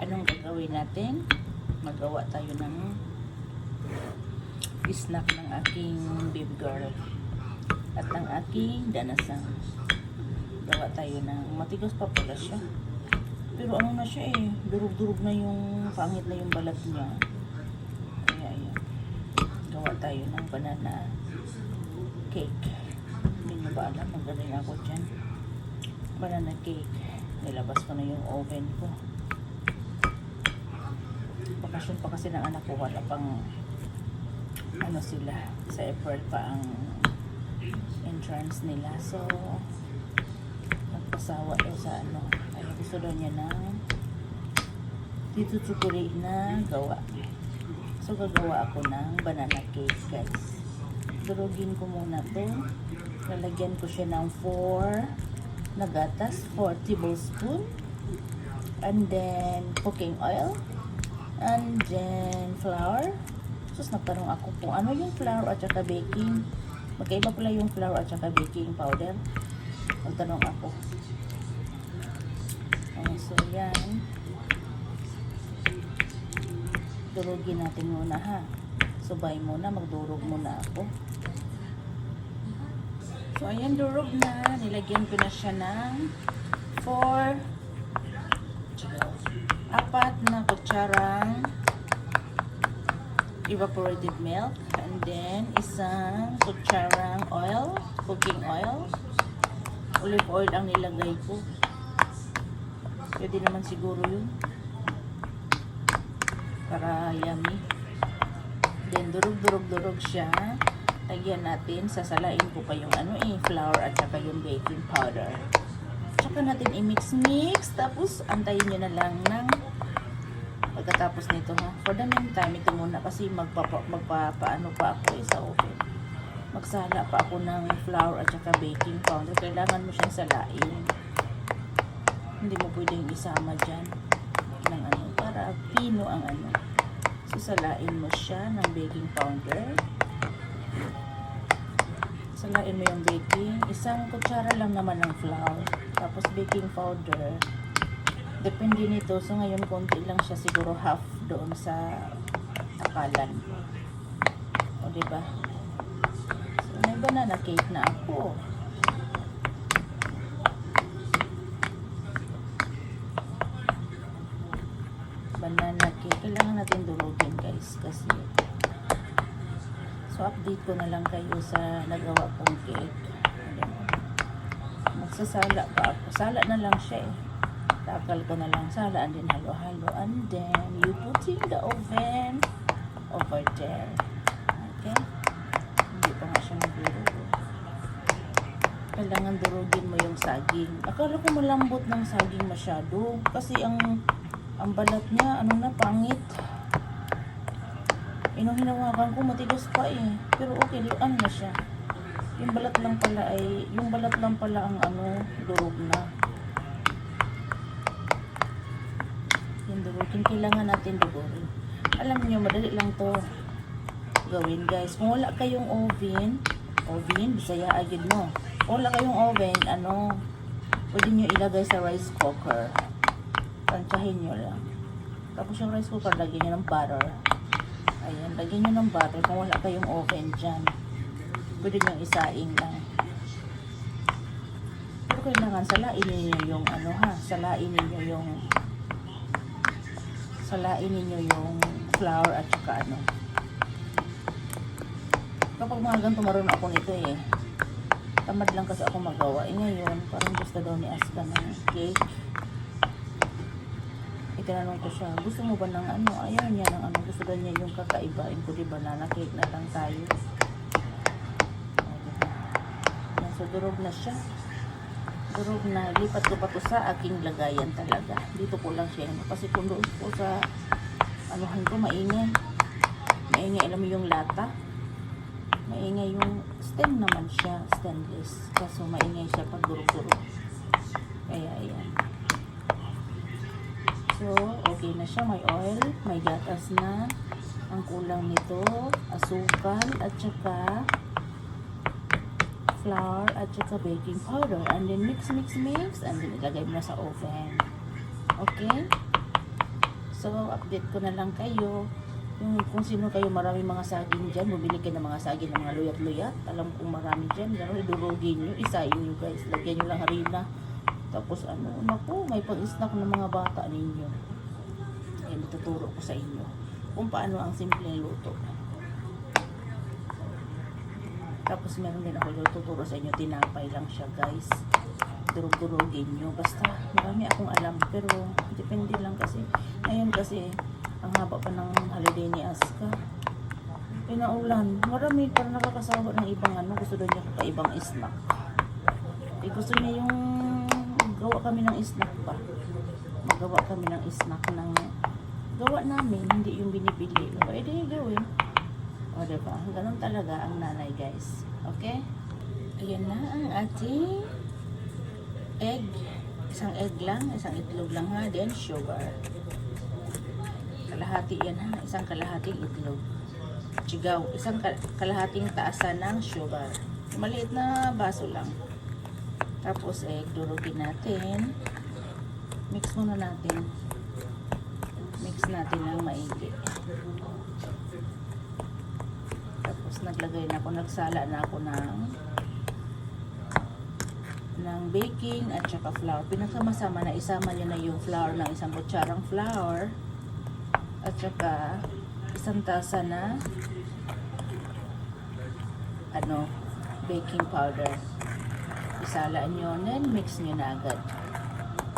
anong gagawin natin? Magawa tayo ng snack ng aking babe girl at ng aking danasang. Gawa tayo ng matigas pa pala siya. Pero ano na siya eh, durog-durog na yung pangit na yung balat niya. Kaya yun. Gawa tayo ng banana cake. Hindi mo ba alam, magaling ako dyan. Banana cake. Nilabas ko na yung oven ko. Bakasyon pa kasi ng anak ko, wala pang ano sila, sa April pa ang entrance nila. So, nagpasawa daw sa ano, ay gusto daw niya ng dito chocolate na gawa. So, gagawa ako ng banana cake, guys. Durugin ko muna to. Lalagyan ko siya ng 4 na gatas, 4 tablespoon. And then, cooking oil. And then, flour. Sus, nagtanong ako kung ano yung flour at saka baking. Magkaiba pala yung flour at saka baking powder. Nagtanong ako. Oh, so, yan. Durugin natin muna ha. Subay muna, magdurog muna ako. So, ayan, durog na. Nilagyan ko na siya ng 4 apat na kutsarang evaporated milk and then isang kutsarang oil, cooking oil. Olive oil ang nilagay ko. Pwede naman siguro yun. Para yummy. Then durog-durog-durog siya. Lagyan natin, sasalain ko pa yung ano eh, flour at saka yung baking powder. Tsaka natin i-mix-mix. Tapos, antayin nyo na lang ng pagkatapos nito ha. For the meantime, ito muna kasi magpapa, magpapaano pa ako eh, sa oven. Magsala pa ako ng flour at saka baking powder. Kailangan mo siyang salain. Hindi mo pwedeng isama dyan ng ano, para pino ang ano. Susalain mo siya ng baking powder. Salain mo yung baking. Isang kutsara lang naman ng flour. Tapos baking powder. Depende nito. So ngayon konti lang siya siguro half doon sa takalan. O diba? So may banana cake na ako. Banana cake. Kailangan natin durugin guys. Kasi So update ko na lang kayo sa nagawa kong cake. Magsasala pa ako. Sala na lang siya eh. Takal ko na lang sala and then halo-halo. And then you put in the oven over there. Okay? Hindi pa nga siya nagdurog. Kailangan durugin mo yung saging. Akala ko malambot ng saging masyado. Kasi ang ang balat niya, ano na, pangit. Inong hinawakan ko, matigas pa eh. Pero okay, luan na siya. Yung balat lang pala ay, yung balat lang pala ang ano, durog na. Yung durugin, kailangan natin dugurin. Alam niyo, madali lang to gawin guys. Kung wala kayong oven, oven, bisaya agad mo. Kung wala kayong oven, ano, pwede nyo ilagay sa rice cooker. Tansyahin nyo lang. Tapos yung rice cooker, lagyan nyo ng butter. Ayan, lagyan nyo ng butter kung wala kayong oven dyan. Pwede nyo isaing lang. Pero kailangan salain ninyo yung ano ha, salain ninyo yung salain ninyo yung flour at saka ano. Kapag mga ganito marunong ako nito eh. Tamad lang kasi ako magawa. Eh ngayon, parang gusto daw ni Aska ng cake. Itinanong ko siya, gusto mo ba ng ano? Ayaw niya ng ano. Gusto daw niya yung kakaibain ko, di banana cake na lang tayo. So, durog na siya. Durog na. Lipat ko pa to sa aking lagayan talaga. Dito ko lang siya. Kasi kung doon po sa anuhan ko, maingay. Maingay, alam mo yung lata. Maingay yung stem naman siya, stainless. Kaso maingay siya pag durog-durog. Kaya, ayan. So, okay na siya. May oil, may gatas na. Ang kulang nito, asukal, at saka flour, at saka baking powder. And then mix, mix, mix. And then ilagay mo na sa oven. Okay? So, update ko na lang kayo Yung kung sino kayo marami mga saging dyan, bumili kayo ng mga saging ng mga luyat-luyat. Alam kong marami dyan. Gano'n, idurugin nyo, isayin nyo guys. Lagyan nyo lang harina. Tapos ano, naku, may pag-snack ng mga bata ninyo. Ayan, ituturo ko sa inyo. Kung paano ang simpleng luto. Tapos meron din ako tuturo sa inyo, tinapay lang siya guys. Durug-durugin nyo. Basta marami akong alam. Pero depende lang kasi. Ngayon kasi, ang haba pa ng holiday ni Aska. Pinaulan. Marami para nakakasawa ng ibang ano. Gusto daw niya kakaibang snack. Eh, gusto niya yung gawa kami ng snack pa. Magawa kami ng snack ng gawa namin, hindi yung binibili. O, edi gawin. O, diba? Ganun talaga ang nanay, guys. Okay? Ayan na ang ating egg. Isang egg lang, isang itlog lang ha. Then, sugar. Kalahati yan ha. Isang kalahating itlog. Chigaw. Isang kal- kalahating taasan ng sugar. Maliit na baso lang. Tapos, egg. Durugin natin. Mix muna natin. Mix natin ng maigi. Tapos, naglagay na ako, nagsala na ako ng ng baking at saka flour. Pinagsama-sama na isama niyo na yung flour ng isang kutsarang flour at saka isang tasa na ano baking powder. Isala niyo then mix niyo na agad.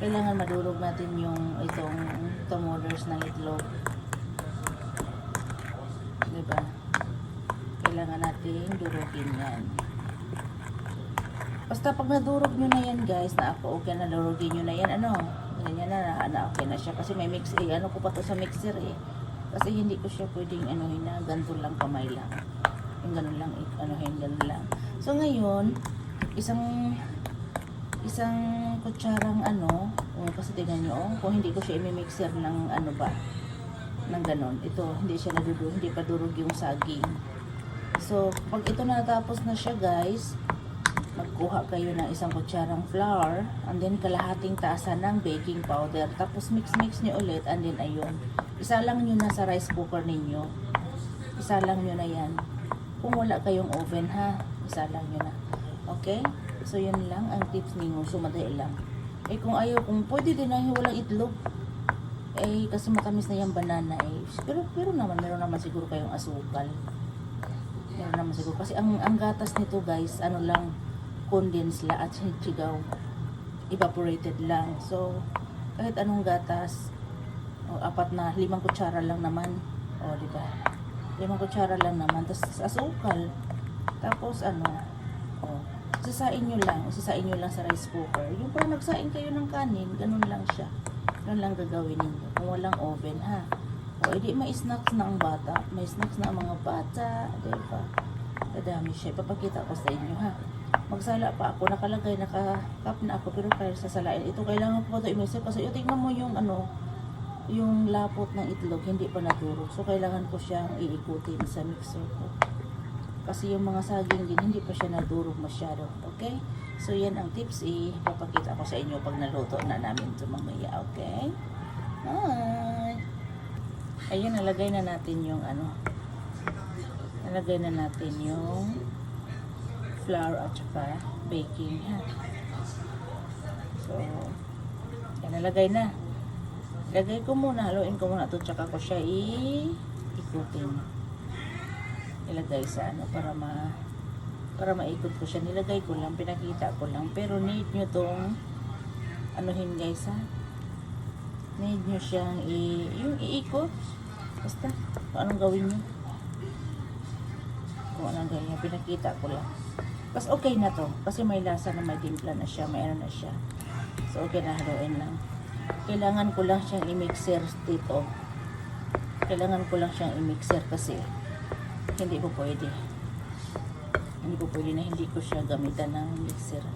Kailangan madurog natin yung itong tumulers ng itlog. Diba? Kailangan natin durugin yan. Basta pag nadurog nyo na yan guys, na ako okay na durugin nyo na yan, ano, ganyan na, na, okay na siya. Kasi may mix, eh, ano ko pa to sa mixer eh. Kasi hindi ko siya pwedeng ano na, ganito lang kamay lang. Yung ganun lang, eh, ano, ganun lang. So ngayon, isang isang kutsarang ano, oh, kasi tingnan nyo, oh, kung hindi ko siya imimixer ng ano ba, ng ganon. Ito, hindi siya nadudurog, hindi pa durog yung saging. So, pag ito natapos na siya guys, magkuha kayo ng isang kutsarang flour, and then kalahating tasa ng baking powder. Tapos mix-mix nyo ulit, and then ayun. Isa lang nyo na sa rice cooker ninyo. Isa lang nyo na yan. Kung wala kayong oven ha, isa lang nyo na. Okay? So, yun lang ang tips ninyo. So, madali lang. Eh, kung ayaw, kung pwede din na walang itlog, eh, kasi matamis na yung banana eh. Pero, pero naman, meron naman siguro kayong asukal. Meron naman siguro. Kasi ang, ang gatas nito guys, ano lang, condensed la at chigaw. Evaporated lang. So, kahit anong gatas, o, apat na, limang kutsara lang naman. O, di ba? Limang kutsara lang naman. Tapos, asukal. Tapos, ano, o, isasain nyo lang. Isasain nyo lang sa rice cooker. Yung parang nagsain kayo ng kanin, ganun lang siya. Ganun lang gagawin ninyo. Kung walang oven, ha? O, edi may snacks na ang bata. May snacks na ang mga bata. Di ba? Dadami siya. Ipapakita ko sa inyo, ha? Magsala pa ako. Nakalagay, naka-cup na ako. Pero kaya sasalain. Ito, kailangan ko ito i-mixer. Kasi yung tingnan mo yung ano, yung lapot ng itlog, hindi pa nadurog. So, kailangan ko siyang iikutin sa mixer ko. Kasi yung mga saging din, hindi pa siya nadurog masyado. Okay? So, yan ang tips. Ipapakita ko sa inyo pag naluto na namin ito mamaya. Okay? Hi! Ayun, nalagay na natin yung ano. Nalagay na natin yung flour at saka baking ha. So, yan, nalagay na. Lagay ko muna, haluin ko muna ito, tsaka ko siya i-ikutin. Ilagay sa ano, para ma para maikot ko siya. Nilagay ko lang, pinakita ko lang. Pero need nyo tong anuhin guys ha. Need nyo siyang i, yung iikot. Basta, kung anong gawin nyo. Kung anong gawin nyo, pinakita ko lang. Mas okay na to. Kasi may lasa na may timpla na siya, may ano na siya. So, okay na haluin lang. Kailangan ko lang siyang i-mixer dito. Kailangan ko lang siyang i-mixer kasi hindi ko pwede. Hindi ko pwede na hindi ko siya gamitan ng mixer.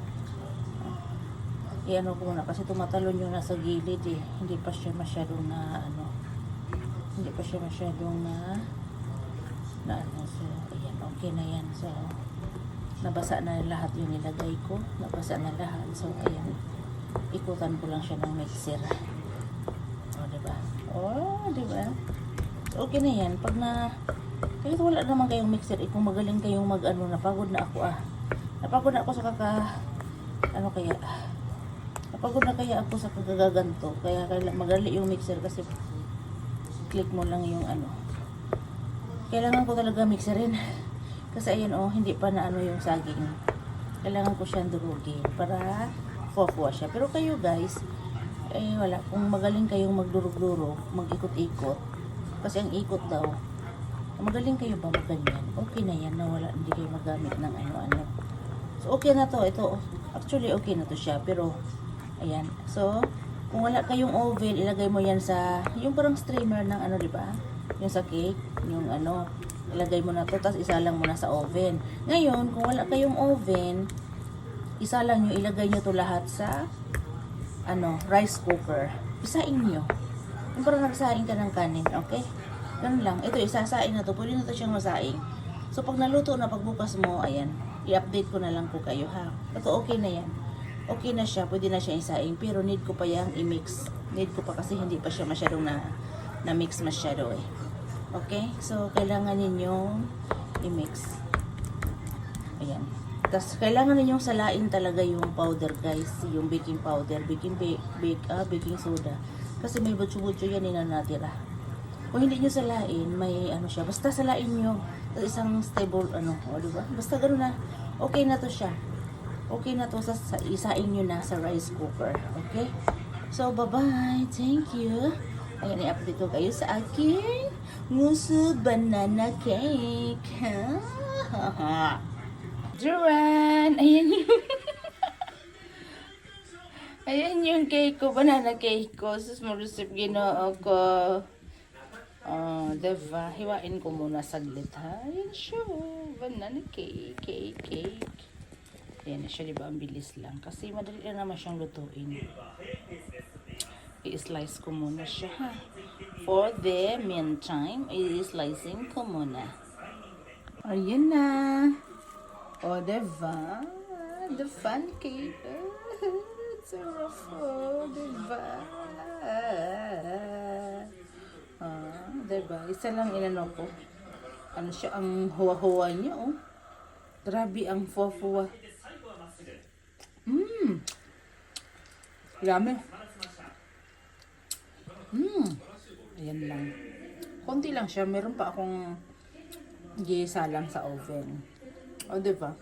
I-ano ko muna kasi tumatalon yung nasa gilid eh. Hindi pa siya masyadong na ano. Hindi pa siya masyadong na na ano. So, ayan. Okay na yan. So, nabasa na lahat yung nilagay ko. Nabasa na lahat. So, ayan. Ikutan ko lang siya ng mixer. O, diba? O, diba? Okay na yan. Pag na, kahit wala naman kayong mixer, eh, kung magaling kayong mag, ano, napagod na ako ah. Napagod na ako sa kaka, ano kaya, napagod na kaya ako sa kagagaganto. Kaya magali yung mixer kasi click mo lang yung ano. Kailangan ko talaga mixerin. Kasi ayan oh, hindi pa na ano yung saging. Kailangan ko siyang durugin para fofua siya. Pero kayo guys, eh wala, kung magaling kayong magdurog-durog, mag-ikot-ikot, kasi ang ikot daw, magaling kayo ba maganyan? Okay na yan na wala, hindi kayo magamit ng ano-ano. So okay na to, ito, actually okay na to siya, pero, ayan, so, kung wala kayong oven, ilagay mo yan sa, yung parang streamer ng ano, di ba? Yung sa cake, yung ano, ilagay mo na to, tapos isa lang mo na sa oven. Ngayon, kung wala kayong oven, isa lang nyo, ilagay nyo to lahat sa ano, rice cooker. Isain nyo. Yung parang nagsaing ka ng kanin, okay? Ganun lang. Ito, isasaing na to. Pwede na to siyang masaing. So, pag naluto na, pagbukas mo, ayan, i-update ko na lang po kayo, ha? Ito, okay na yan. Okay na siya, pwede na siya isaing. Pero need ko pa yang i-mix. Need ko pa kasi hindi pa siya masyadong na, na-mix masyado, eh. Okay? So, kailangan ninyong i-mix. Ayan. Tapos, kailangan ninyong salain talaga yung powder, guys. Yung baking powder, baking bake, bake, ah, baking soda. Kasi may butso-butso yan na natira. Kung hindi nyo salain, may ano siya. Basta salain nyo. Isang stable, ano, o diba? Basta gano'n na. Okay na to siya. Okay na to sa, sa isain nyo na sa rice cooker. Okay? So, bye-bye. Thank you. Ayan, i-update ko kayo sa aking muso banana cake. Ha? Duran! Ayan yung... Ayan yung cake ko, banana cake ko. Sus mo receive ginoo ko. Oh, diba? Hiwain ko muna saglit ha. Ayan siya. Banana cake, cake, cake. Ayan na siya, diba? Ang bilis lang. Kasi madali lang naman siyang lutuin. I-slice ko muna siya ha. For the meantime, i-slicing ko muna. Ayan na. O, diba? The fun cake. Sarap po, diba? Ah, diba? Isa lang inano ko. Ano siya, ang huwa-huwa niya, oh. Grabe ang fuwa-fuwa. Mmm. Dami. Mmm. Ayan lang. Konti lang siya. Meron pa akong gisa lang sa oven. O, diba?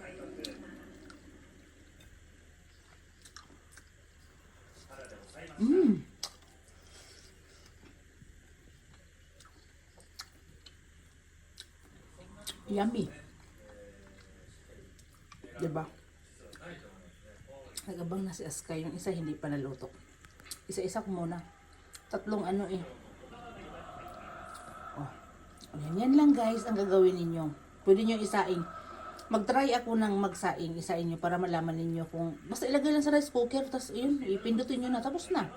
Mmm. Yummy. Diba? Nagabang na si Aska. Yung isa hindi pa naluto. Isa-isa ko muna. Tatlong ano eh. Oh. Yan, yan lang guys ang gagawin ninyo. Pwede nyo isaing. Mag-try ako ng magsaing, isain nyo para malaman ninyo kung basta ilagay lang sa rice cooker tapos yun, ipindutin nyo na tapos na.